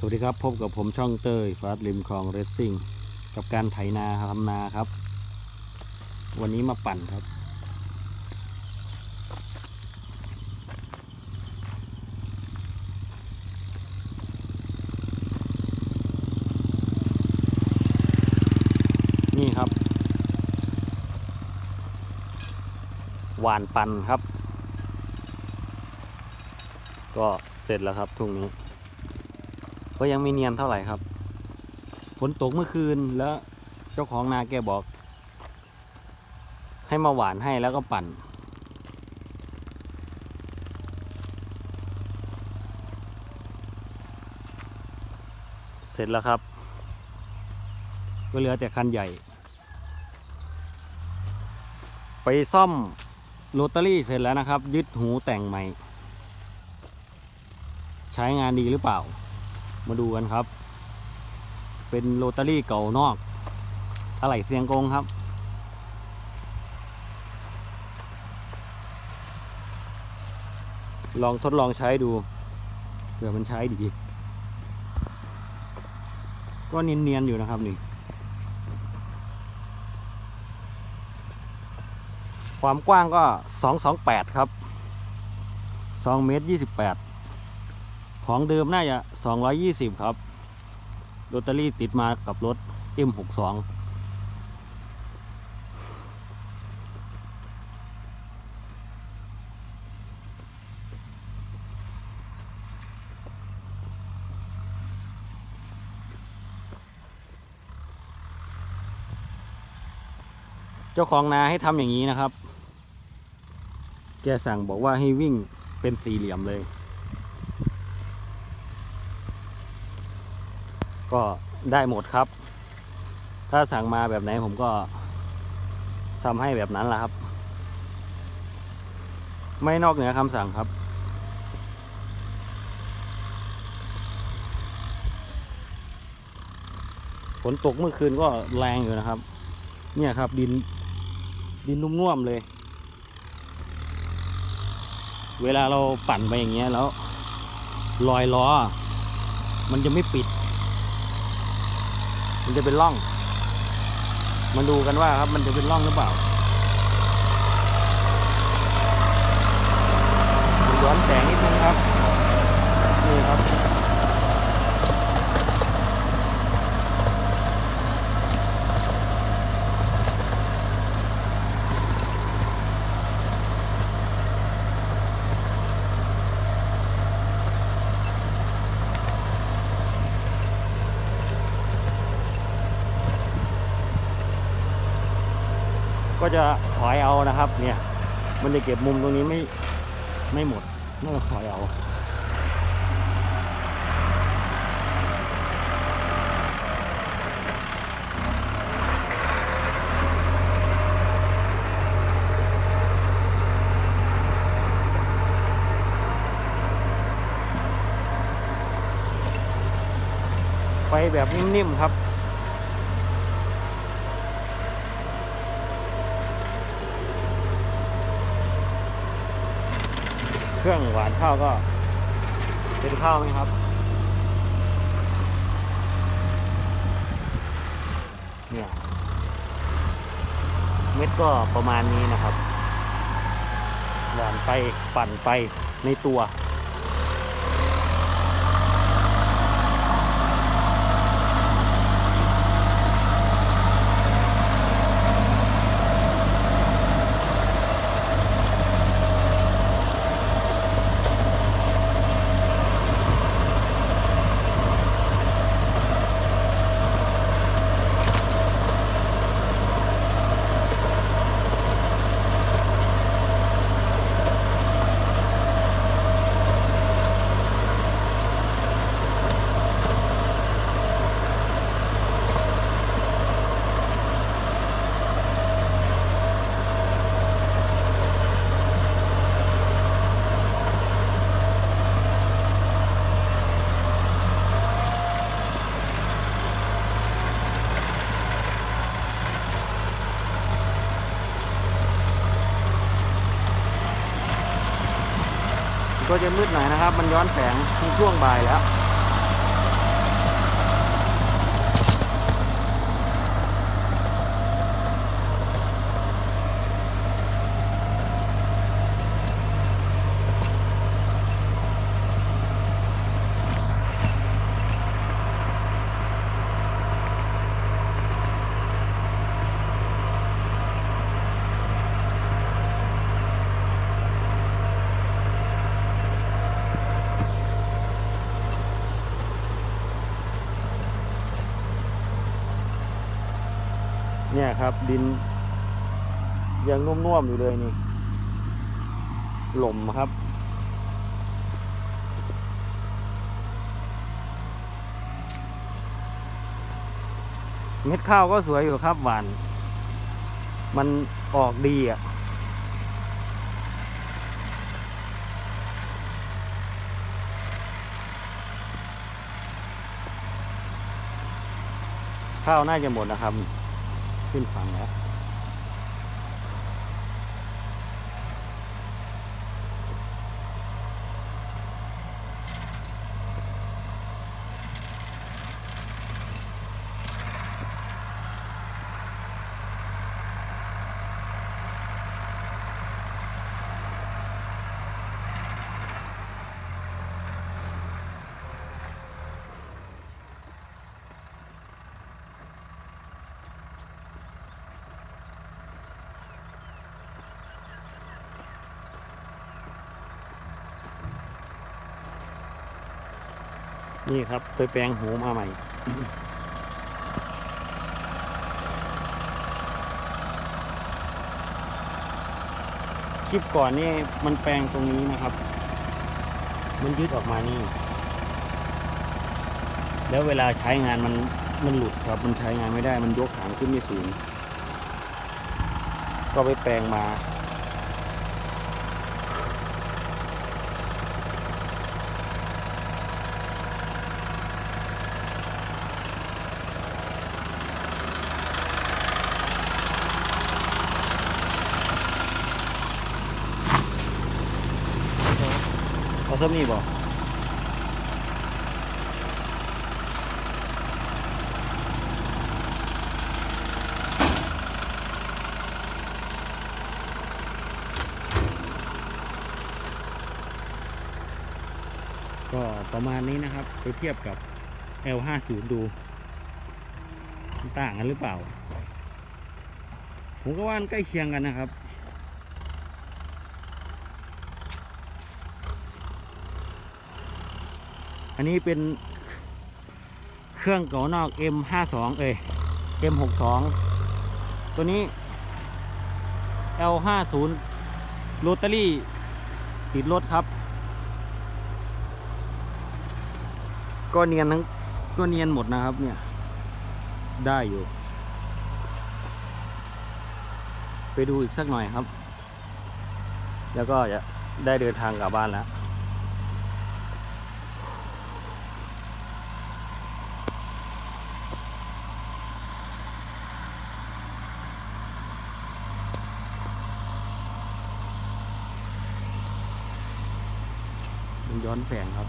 สวัสดีครับ พบกับผมช่องเตยฟาสริมคลองเรซซิ่งกับการไถนาทำนาครับ วันนี้มาปั่นครับ นี่ครับ หวานปั่นครับ ก็เสร็จแล้วครับทุ่งนี้ ก็ยังไม่เนียนเท่าไหร่ครับฝนตกเมื่อคืนแล้วเจ้าของนาแกบอก ให้มาหวานให้แล้วก็ปั่น เสร็จแล้วครับ ก็เหลือแต่คันใหญ่ ไปซ่อมโรตารี่เสร็จแล้วนะครับ ยึดหูแต่งใหม่ ใช้งานดีหรือเปล่า มาดูกันครับ เป็นโรตารี่เก่านอก อะไหล่เสียงกงครับ ลองทดลองใช้ดูเผื่อมันใช้ดีก็เนียนๆอยู่นะครับนี่ ความกว้างก็ 228 ครับ 2 เมตร 28 ของเดิมน่าจะ 220 ครับโรตารี่ติดมากับรถ M62 เจ้าของนาให้ทำอย่างนี้นะครับ แกสั่งบอกว่าให้วิ่งเป็นสี่เหลี่ยมเลย ก็ได้หมดครับ ถ้าสั่งมาแบบไหนผมก็ทำให้แบบนั้นแหละครับ ไม่นอกเหนือคำสั่งครับ ฝนตกเมื่อคืนก็แรงอยู่นะครับ เนี่ยครับดินดินนุ่มน่วมเลย เวลาเราปั่นไปอย่างเงี้ยแล้ว รอยล้อ มันจะไม่ปิด มันจะเป็นร่อง มาดูกันว่าครับมันจะเป็นร่องหรือเปล่าย้อนแสงนิดนึงครับ นี่ครับ ก็จะถอยเอานะครับ เนี่ย มันจะเก็บมุมตรงนี้ไม่ไม่หมดต้องถอยเอาไปแบบนิ่มๆครับ เครื่องหวานข้าวก็เป็นข้าวไหมครับ เนี่ยเม็ดก็ประมาณนี้นะครับหวานไปปั่นไปในตัว ก็จะมืดหน่อยนะครับ มันย้อนแสงในช่วงบ่ายแล้ว เนี่ยครับ ดิน ยังนุ่มๆอยู่เลยนี่ หล่มครับ เม็ดข้าวก็สวยอยู่ครับหวาน มันออกดีอะข้าวน่าจะหมดนะครับ ขึ้นฝั่งแล้ว นี่ครับ ไปแปลงหูมาใหม่ คลิปก่อนนี่มันแปลงตรงนี้นะครับ มันยืดออกมานี่ แล้วเวลาใช้งานมันมันหลุดครับ มันใช้งานไม่ได้ มันยกหางขึ้นไม่สูง ก็ไปแปลงมา ซ้ำนี่บอกก็ประมาณนี้นะครับ ไปเทียบกับ L50 ดูต่างกันหรือเปล่า ผมก็ว่ามันใกล้เคียงกันนะครับ อันนี้เป็นเครื่องเก่านอก M52 เอ้ย M62 ตัวนี้ L50 โรตารี่ติดรถครับ ก็เนียนทั้งก็เนียนหมดนะครับเนี่ย ได้อยู่ ไปดูอีกสักหน่อยครับ แล้วก็จะได้เดินทางกลับบ้านแล้ว ย้อนแสงครับ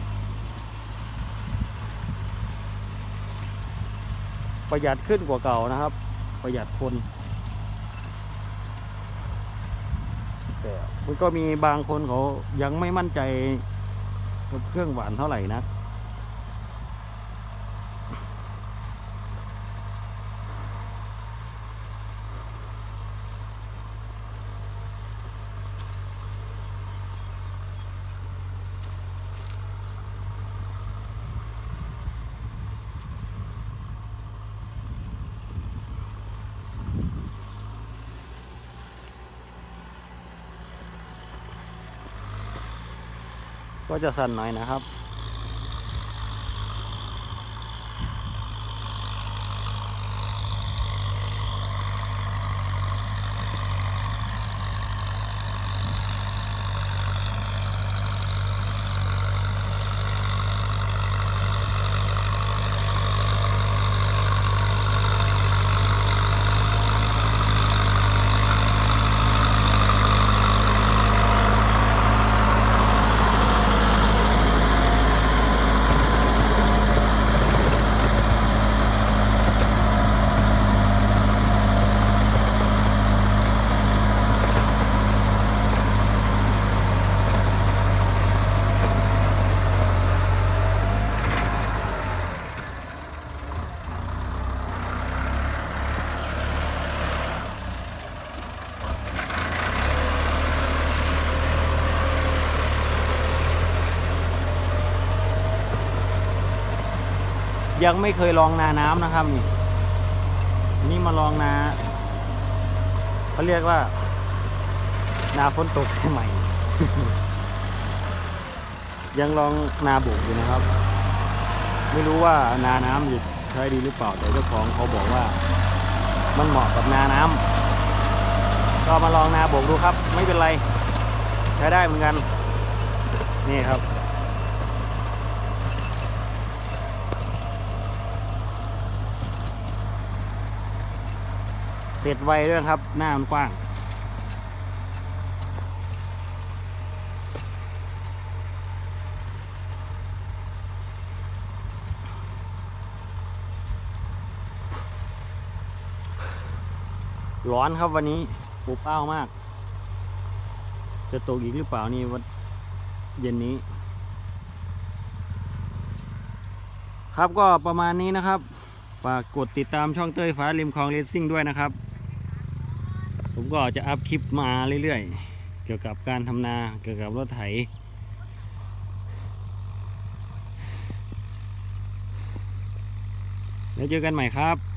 ประหยัดขึ้นกว่าเก่านะครับ ประหยัดคน แต่มันก็มีบางคนเขายังไม่มั่นใจกับเครื่องหวานเท่าไหร่นะ ก็จะสั่นหน่อยนะครับ ยังไม่เคยลองนาน้ำนะครับนี่นี่มาลองนาเขาเรียกว่า นาฝนตกใช่ไหมยังลองนาบุกอยู่นะครับ ไม่รู้ว่านาน้ำจะใช้ดีหรือเปล่าแต่เจ้าของเขาบอกว่า มันเหมาะกับนาน้ำก็มาลองนาบกดูครับ ไม่เป็นไร ใช้ได้เหมือนกัน นี่ครับ เสร็จไวด้วยครับ หน้ามันกว้างร้อนครับวันนี้ปูเป้ามาก จะตกอีกหรือเปล่านี่วันเย็นนี้ ครับก็ประมาณนี้นะครับ ฝากกดติดตามช่องเต้ยฟ้าริมคลองเลสซิ่งด้วยนะครับ ผมก็จะอัพคลิปมาเรื่อยๆ เกี่ยวกับการทำนาเกี่ยวกับรถไถ แล้วเจอกันใหม่ครับ